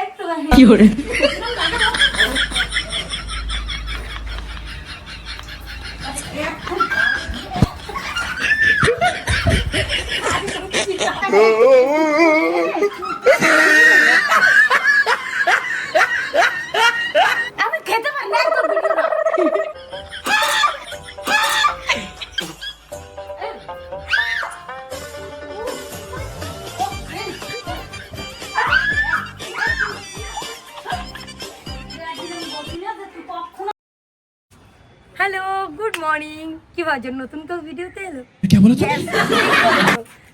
একটু মর্নিং কি নতুন কেউ ভিডিওতে এলো?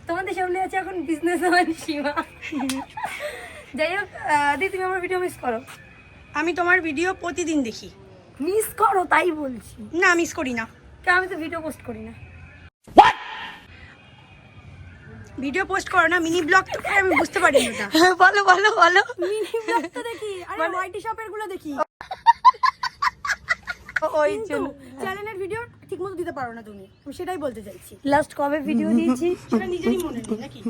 তোমাদের সামনে আছে এখন বিজনেস সীমা। যাই হোক দিদি তুমি আমার ভিডিও মিস করো। আমি তোমার ভিডিও প্রতিদিন দেখি। মিস করো তাই বলছি। না মিস করি না। কেন আমি তো ভিডিও পোস্ট করি না। ভিডিও পোস্ট করো না মিনি ব্লগ আমি বুঝতে পারি না বলো বলো বলো। মিনি ব্লগ তো দেখি। আরে হোয়াইট শপেরগুলো দেখি। চ্যানেলের ভিডিও ঠিকমতো দিতে পারো না তুমি। আমি সেটাই বলতে চাইছি। লাস্ট কবে ভিডিও দিয়েছি? সেটা নিজেরই মনে নেই নাকি?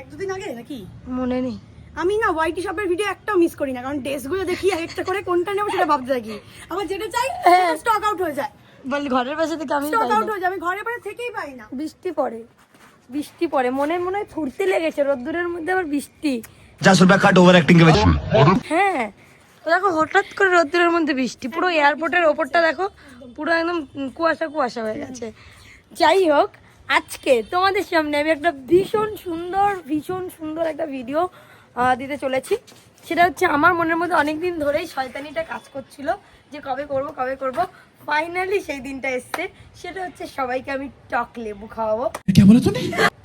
এক দুদিন আগে নাকি? মনে নেই। আমি না ওয়াইটি শপের ভিডিও একটাও মিস করি না কারণ ড্রেসগুলো দেখি এক একটা করে কোনটা নেব সেটা ভাবতে থাকি। আমার যেটা চাই হ্যাঁ। স্টক আউট হয়ে যায়। বলে ঘরের পাশে থেকে আমি স্টক আউট হয়ে যায় আমি ঘরের পাশে থেকেই পাই না। বৃষ্টি পড়ে বৃষ্টি পড়ে মনে মনে হয় ফুর্তি লেগেছে রোদ্দুরের মধ্যে আবার বৃষ্টি। হ্যাঁ দেখো, হঠাৎ করে রোদ্রের মধ্যে বৃষ্টি, পুরো এয়ারপোর্টের ওপরটা দেখো, পুরো একদম কুয়াশা কুয়াশা হয়ে গেছে। যাই হোক, আজকে তোমাদের সামনে আমি একটা ভীষণ সুন্দর ভীষণ সুন্দর একটা ভিডিও দিতে চলেছি। সেটা হচ্ছে আমার মনের মধ্যে অনেকদিন ধরেই শয়তানিটা কাজ করছিল যে কবে করব কবে করব। ফাইনালি সেই দিনটা এসছে। সেটা হচ্ছে সবাইকে আমি টক লেবু খাওয়াবো।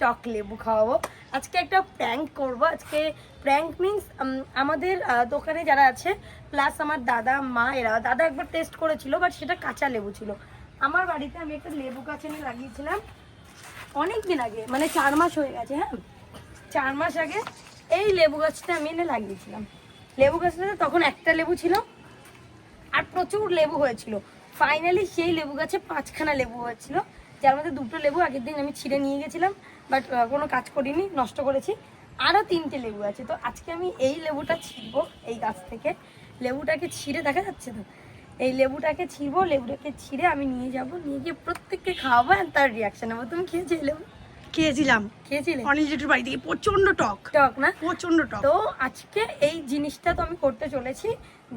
টক লেবু খাওয়াবো। আজকে একটা প্র্যাঙ্ক করব। আজকে প্র্যাঙ্ক মিন্স আমাদের দোকানে যারা আছে প্লাস আমার দাদা মা এরা দাদা একবার টেস্ট করেছিল বাট সেটা কাঁচা লেবু ছিল। আমার বাড়িতে আমি একটা লেবু গাছ এনে লাগিয়েছিলাম অনেক দিন আগে মানে চার মাস হয়ে গেছে হ্যাঁ? চার মাস আগে এই লেবু গাছটা আমি এনে লাগিয়েছিলাম। লেবু গাছটাতে তখন একটা লেবু ছিল আর প্রচুর লেবু হয়েছিল। ফাইনালি সেই লেবু গাছে পাঁচখানা লেবু হয়েছিল। যার মধ্যে দুটো লেবু আগের দিন আমি ছিঁড়ে নিয়ে গেছিলাম বাট কোনো কাজ করিনি, নষ্ট করেছি। আরও তিনটে লেবু আছে। তো আজকে আমি এই লেবুটা ছিঁড়বো এই গাছ থেকে। লেবুটাকে ছিঁড়ে দেখা যাচ্ছে তো? এই লেবুটাকে ছিঁড়বো, লেবুটাকে ছিঁড়ে আমি নিয়ে যাব, নিয়ে গিয়ে প্রত্যেককে খাওয়াবো তার রিয়াকশান নেব। তুমি খেয়েছো এই লেবু? খেয়েছিলাম। খেয়েছিলে? অনিল জেঠুর বাড়ি থেকে প্রচণ্ড টক। টক না? প্রচণ্ড টক। তো আজকে এই জিনিসটা তো আমি করতে চলেছি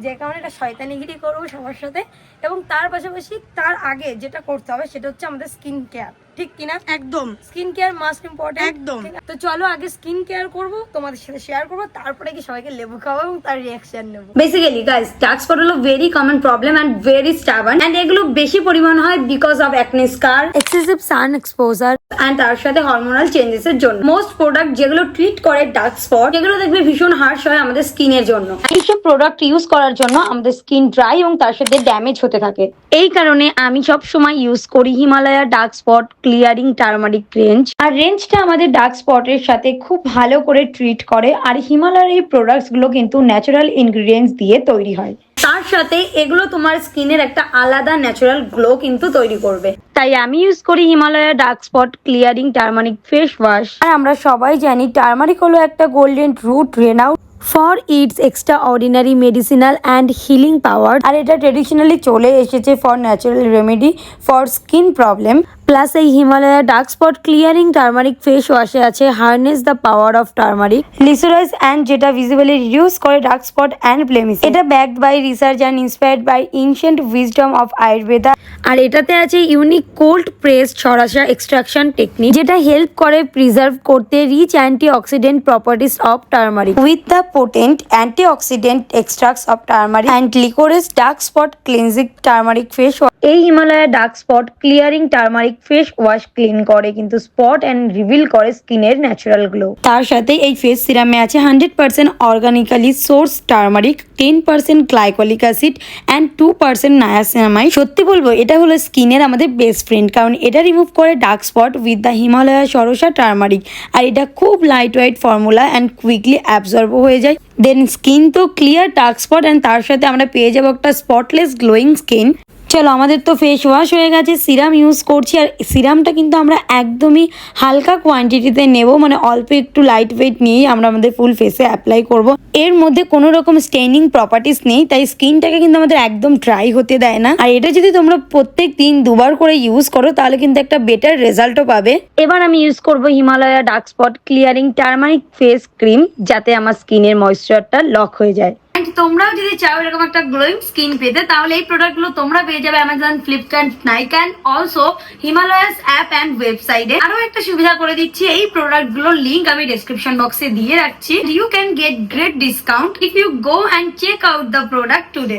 যে কারণে এটা শয়তানিগিরি করব সবার সাথে। এবং তার পাশাপাশি তার আগে যেটা করতে হবে সেটা হচ্ছে আমাদের স্কিন কেয়ার ঠিক কিনা? একদম। স্কিন কেয়ার মাস্ট ইম্পর্টেন্ট একদম। তো চলো আগে স্কিন কেয়ার করব তোমাদের সাথে শেয়ার করব তারপরে কি সবাইকে লেবু খাওয়াবো এবং তার রিয়াকশন নেব। বেসিক্যালি গাইস ডার্ক স্পট হলো very common problem and very stubborn and এগুলো বেশি পরিমাণ হয় because of acne scar excessive sun exposure and তার সাথে হরমোনাল চেঞ্জেস এর জন্য। মোস্ট প্রোডাক্ট যেগুলো ট্রিট করে ডার্ক স্পট যেগুলো দেখবে ভীষণ হার্শ হয় আমাদের স্কিনের জন্য। এইসব প্রোডাক্ট ইউজ করার জন্য আমাদের স্কিন ড্রাই এবং তার সাথে ড্যামেজ হতে থাকে। এই কারণে আমি সব সময় ইউজ করি Himalaya dark spot clearing turmeric range আর রেঞ্জটা আমাদের ডার্ক স্পটের সাথে খুব ভালো করে ট্রিট করে। আর হিমালয়ের এই প্রোডাক্টসগুলো কিন্তু ন্যাচারাল ইনগ্রিডিয়েন্টস দিয়ে তৈরি হয়। তার সাথে এগুলো তোমার স্কিনের একটা আলাদা ন্যাচারাল গ্লো কিন্তু তৈরি করবে। তাই আমি ইউজ করি Himalaya dark spot clearing turmeric face wash আর আমরা সবাই জানি টার্মারিক হলো একটা golden root renowned for its extraordinary medicinal and healing power আর এটা ট্রেডিশনালি চলে এসেছে for natural remedy for skin problem plus এই Himalaya dark spot clearing turmeric face ওয়াশে আছে harness the power of turmeric licorice and যেটা visibly reduce করে dark spot and blemish এটা backed by research and inspired by ancient wisdom of Ayurveda আর এটাতে আছে unique cold press Sarasa extraction technique যেটা help করে preserve করতে rich antioxidant properties of turmeric with the potent antioxidant extracts of turmeric and licorice dark spot cleansing turmeric face wash এই Himalaya dark spot clearing turmeric face wash clean করে, কিন্তু spot and reveal করে স্কিনের natural glow তার সাথে এই face সিরামে আছে hundred percent organically source turmeric ten percent glycolic acid and two percent niacinamide সত্যি বলব, এটা হলো স্কিনের আমাদের বেস্ট ফ্রেন্ড কারণ এটা রিমুভ করে dark spot with the Himalaya Sarasa turmeric আর এটা খুব lightweight formula and quickly অ্যাবজর্বও হয়ে যায়। দেন স্কিন তো ক্লিয়ার ডার্ক স্পট অ্যান্ড তার সাথে আমরা পেয়ে যাব একটা স্পটলেস গ্লোয়িং স্কিন চলো, আমাদের তো ফেস ওয়াশ হয়ে গেছে সিরাম ইউজ করছি, আর সিরামটা কিন্তু আমরা একদমই হালকা কোয়ান্টিটিতে নেব মানে অল্প একটু লাইট ওয়েট নিয়েই আমরা আমাদের ফুল ফেসে অ্যাপ্লাই করব। এর মধ্যে কোনো রকম স্টেনিং প্রপার্টিস নেই, তাই স্কিনটাকে কিন্তু আমাদের একদম ড্রাই হতে দেয় না। আর এটা যদি তোমরা প্রত্যেক দিন দুবার করে ইউজ করো, তাহলে কিন্তু একটা বেটার রেজাল্টও পাবে। এবার আমি ইউজ করব Himalaya dark spot clearing turmeric face cream যাতে আমার স্কিনের ময়েশ্চারটা লক হয়ে যায়। And তোমরাও যদি চাও এরকম একটা গ্লোয়িং স্কিন পেতে তাহলে এই প্রোডাক্টগুলো তোমরা পেয়ে যাবে Amazon Flipkart Nykaa and also Himalaya's app and ওয়েবসাইটে আরও একটা সুবিধা করে দিচ্ছি এই প্রোডাক্টগুলোর লিঙ্ক আমি ডেসক্রিপশন বক্সে দিয়ে রাখছি। You can get great discount if you go and check out the product today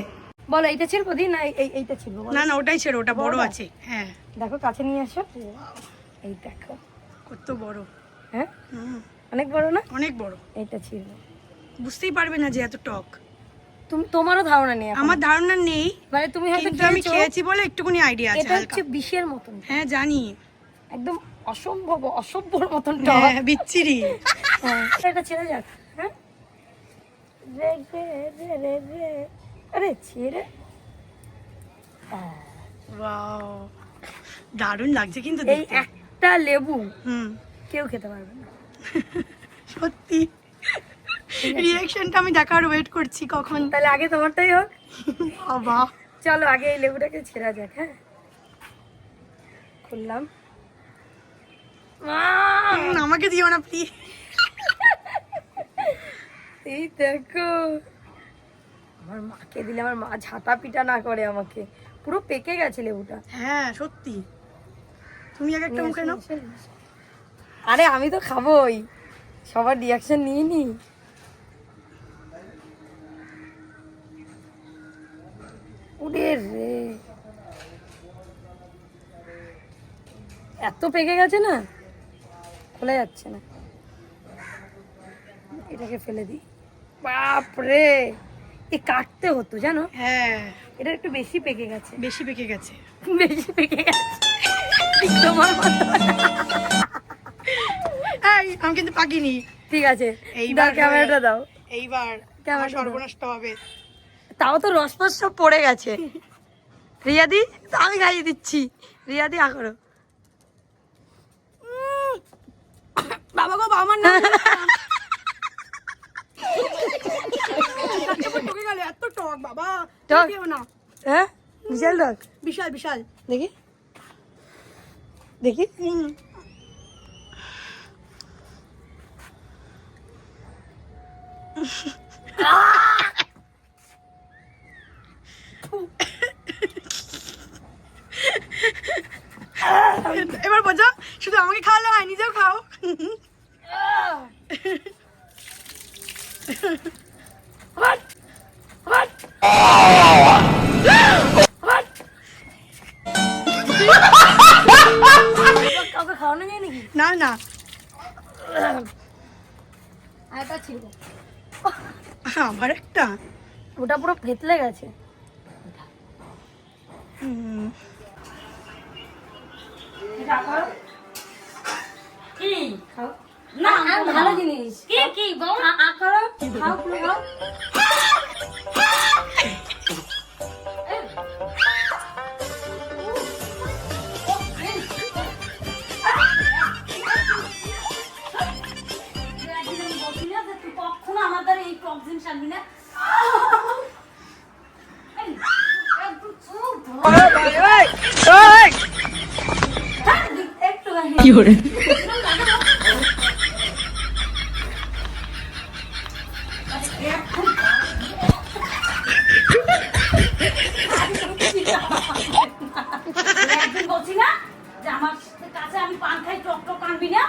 বলো এইটা ছিড়বো দি না এই- এইটা ছিল না না ওটাই ছেড়ে ওটা বড় আছে হ্যাঁ। দেখো কাছে নিয়ে আসো এই দেখো। কত বড়। হ্যাঁ? অনেক বড় না? অনেক বড়। এইটা ছিল। বুঝতেই পারবে না যে এত টক। তুমি তোমারও ধারণা নেই আমার ধারণা নেই মানে তুমি হয়তো আমি খেয়েছি। বলে একটুকুনি আইডিয়া আছে এটা হচ্ছে বিষের মতন। হ্যাঁ জানি। একদম অসম্ভব অসভ্যর মতন হ্যাঁ বিচ্ছিরি। হ্যাঁ, এটা ছেড়ে যাক হ্যাঁ। রে রে রে রে রে। আরে ছেড়ে। ওয়াও। দারুণ লাগছে কিন্তু এই একটা লেবু হুম। কেউ খেতে পারবে না। সত্যি। রিয়াকশনটা আমি দেখার ওয়েট করছি কখন। তাহলে আগে তোমারটাই হোক। বাবা। চলো আগে এই লেবুটাকে ছেড়া যাক হ্যাঁ? খুললাম! আমাকে দিও না প্লিজ এই দেখো। আমার মাকে দিলে আমার মা ঝাঁটা পিটা না করে আমাকে। পুরো পেকে গেছে লেবুটা। হ্যাঁ সত্যি। তুমি এক একটা মুখে নাও। আরে আমি তো খাবোই। সবার রিয়াকশন নিয়ে নি। রে। এত পেকে গেছে না? খোলা যাচ্ছে না। এটাকে ফেলে দিই। বাপরে এ কাটতে হতো জানো? হ্যাঁ। এটা একটু বেশি পেকে গেছে। বেশি পেকে গেছে। বেশি পেকে গেছে। তোমার এই আমি কিন্তু পাকিনি। ঠিক আছে। এইবার দাও ক্যামেরাটা দাও। এইবার কেমন আমার সর্বনষ্ট হবে। তাও তো রসপস সব পড়ে গেছে। রিয়াদি তো আমি খাইয়ে দিচ্ছি। রিয়াদি আ করো। বাবা গো বাবা না এত টক। বাবা টক? না। হ্যাঁ? বিশাল বিশাল বিশাল। দেখি। দেখি। এবার বোঝো শুধু আমাকে খাওয়ালে হয় নিজেও খাও। না না। আবার একটা। ওটা পুরো ফেতলে গেছে। না ভালো জিনিস কি কি বল আ খাও খাও কখনো আমার দ্বারা এই প্রবলেম সারবি না একটু কি একদিন বলছি না যে আমার কাছে আমি পান খাই টক টক আনবি না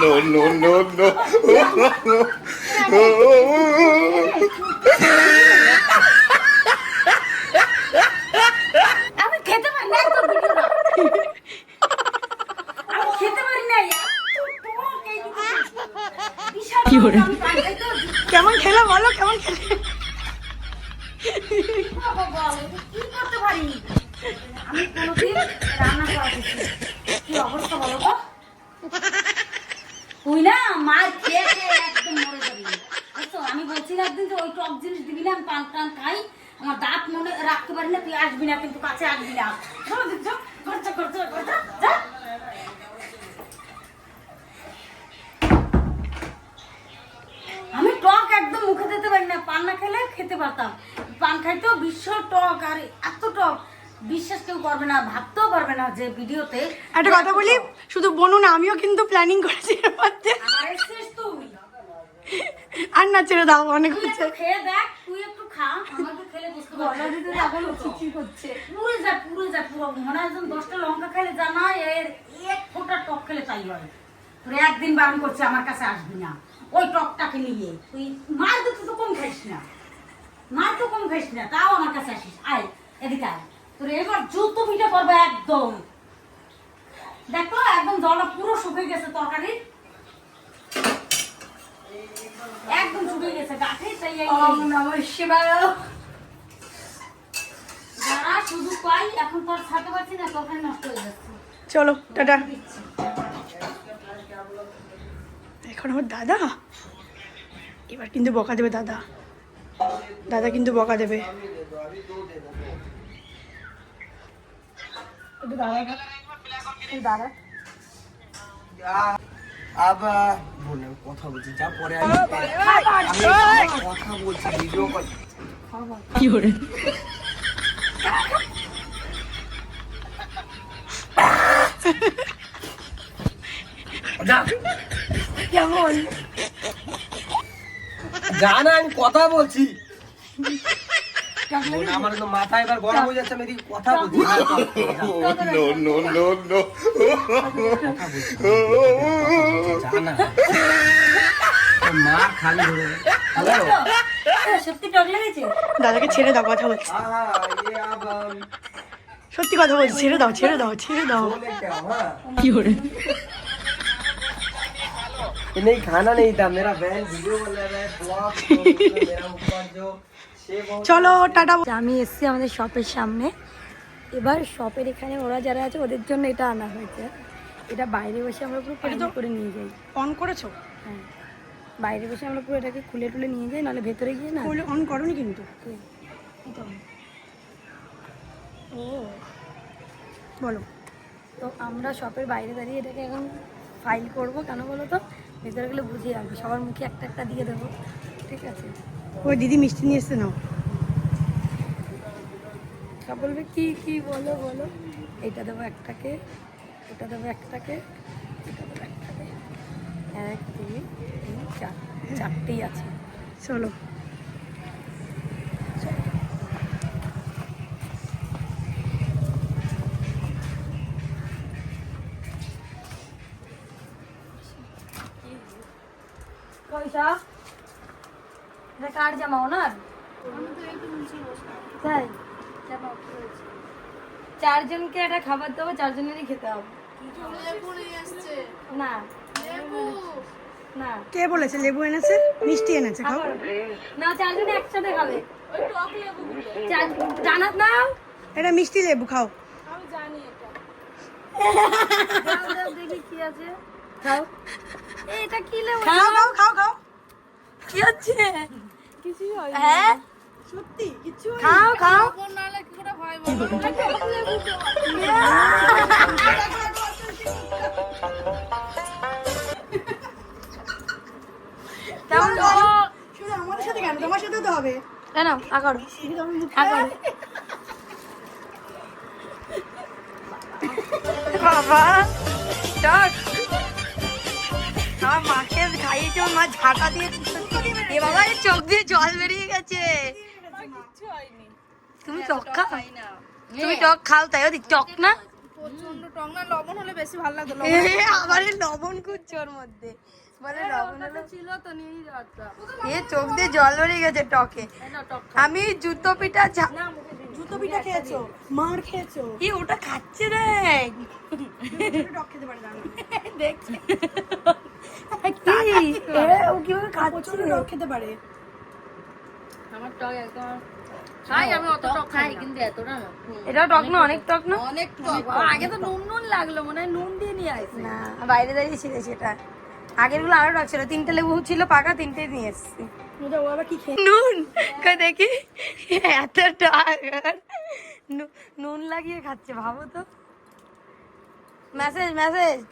no, no, no, no. আমি খেতে পারি না তো ভিডিওটা আমি খেতে পারি না এত টক এইটুকু। বিশাল টক, আমি পান খাই তো কেমন খেলো বলো কেমন খেলে? তুই না মার খেয়ে একদম মরে যাবি। আমি একদিন যে ওই টক জিনিস দিবি না আমি পান টান খাই আমার দাঁত মনে রাখতে পারি না তুই আসবি না কিন্তু কাছে আসবি না। খরচা খরচা খরচা একদম মুখে দিতে পারি না। পান না খেলে খেতে পারতাম। পান খাইতেও বিশ্ব টক আর এত টক। বিশ্বাস কেউ করবে না ভাবতেও পারবে না যে ভিডিওতে একটা কথা বলি শুধু বনু না আমিও কিন্তু প্ল্যানিং করেছি এর মধ্যে। আবার আর না ছেড়ে দাও অনেক হচ্ছে খেয়ে দেখ তুই একটু খা আমাকে খেলে বুঝতে পারবি। পুরো যা পুরো যা পুরো মনে হয় যেন দশটা লঙ্কা খেলে যা না এর এক ফোঁটা টক খেলে তাই হয়। তোর একদিন বারণ করছে আমার কাছে আসবি না। ওই টকটাকে নিয়ে। তুই মার তো তুই তো কম খাইস না। মার তো কম খাইস না তাও আমার কাছে আসিস। আয় এদিকে আয়। তোর এবার জুতো পিঠে করবে একদম। দেখো একদম জলটা পুরো শুকিয়ে গেছে তরকারি। একদম শুকিয়ে গেছে গাঠে তাই এই- যারা শুধু পাই এখন তোর ছাড়তে পারছি না তরকারি নষ্ট হয়ে যাচ্ছে। চলো টাটা। এখন আমার দাদা? এবার কিন্তু বকা দেবে দাদা। দাদা কিন্তু বকা দেবে। দাঁড়া আবার বলে কথা বলছি যা পরে আমি আমি কথা বলছি ভিডিও কল কেমন? জানা আমি কথা বলছি। আমার তো মাথা এবার গরম হয়ে যাচ্ছে আমি কথা বলছি। আচ্ছা। দাদাকে ছেড়ে দাও কথা বলছি। সত্যি কথা বলছি ছেড়ে দাও ছেড়ে দাও ছেড়ে দাও। হ্যাঁ। কি করে नहीं खाना नहीं था मेरा बहन वीडियो बना रहा है ब्लॉग तो मेरा ऊपर जो शेव हो চলো টাটা আমি এসছি আমাদের শপের সামনে এবার শপের এখানে ওরা যারা আছে ওদের জন্য এটা আনা হয়েছে এটা বাইরে বসে আমরা পুরো প্যান্ট করে নিয়ে যাই অন করেছো হ্যাঁ বাইরে বসে আমরা পুরো এটাকে খুলে টুলে নিয়ে যাই নাহলে ভেতরে গিয়ে না অন করনি কিন্তু ও বলো তো আমরা শপের বাইরে দাঁড়িয়ে এটাকে এখন ফাইল করব কেন বলো তো ভেতরে গেলে বুঝিয়ে রাখব সবার মুখে একটা একটা দিয়ে দেবো ঠিক আছে? ওই দিদি মিষ্টি নিয়ে এসছে নাও। সব বলবে কি কি বলো বলো? এটা দেবো একটাকে এটা দেবো একটাকে এটা দেবো একটাকে। এক দুই তিন চার চারটেই আছে। চলো পয়সা এটা কার জামা ওনার তাই চারজনকে একটা খাবার দেবো চারজনেরই খেতে হবে। না। না। কে বলেছে? লেবু এনেছে? মিষ্টি এনেছে খাও। না চারজনে একসাথে খাবে। চার- জানাত না এটা মিষ্টি লেবু খাও। দাও, দাও, দেখি কি আছে। খাও। এটা কি লেবু? খাও খাও খাও খাও। কি হচ্ছে? হ্যাঁ? সত্যি কিচ্ছু খাও খাও। কেমন শুধু আমাদের সাথে কেন? তোমার সাথেও তো হবে। কেন? আকারো আকারো বাবা আমার মাকে খাইয়েছে মা ঝাঁটা দিয়ে এ বাবা এর চোখ দিয়ে জল বেরিয়ে গেছে। তুমি টক খাও। তুমি টক খাও তাই ওদিক টক না? এ, আবার এই লবণ খুঁজছে ওর মধ্যে। বলে লবণ হলো ছিল তো চোখ দিয়ে জল বেরিয়ে গেছে টকে। আমি জুতো পিঠা জুতো পিঠা খেয়েছো? মার খেয়েছো? এ ওটা খাচ্ছে দেখ টক খেতে পারে দেখছি ও কীভাবে খাচ্ছে? টক খেতে পারে। এটাও টক না? অনেক টক না? অনেক টক। আগে তো নুন নুন লাগল মনে হয় নুন দিয়ে নিয়ে না বাইরে দাঁড়িয়ে ছিল সেটা। আগেরগুলো আরও টক ছিল। তিনটে লেবু ছিল পাকা তিনটে নিয়ে এসছি। নুন! কই দেখি। এত টাক নুন লাগিয়ে খাচ্ছে ভাবো তো। Message message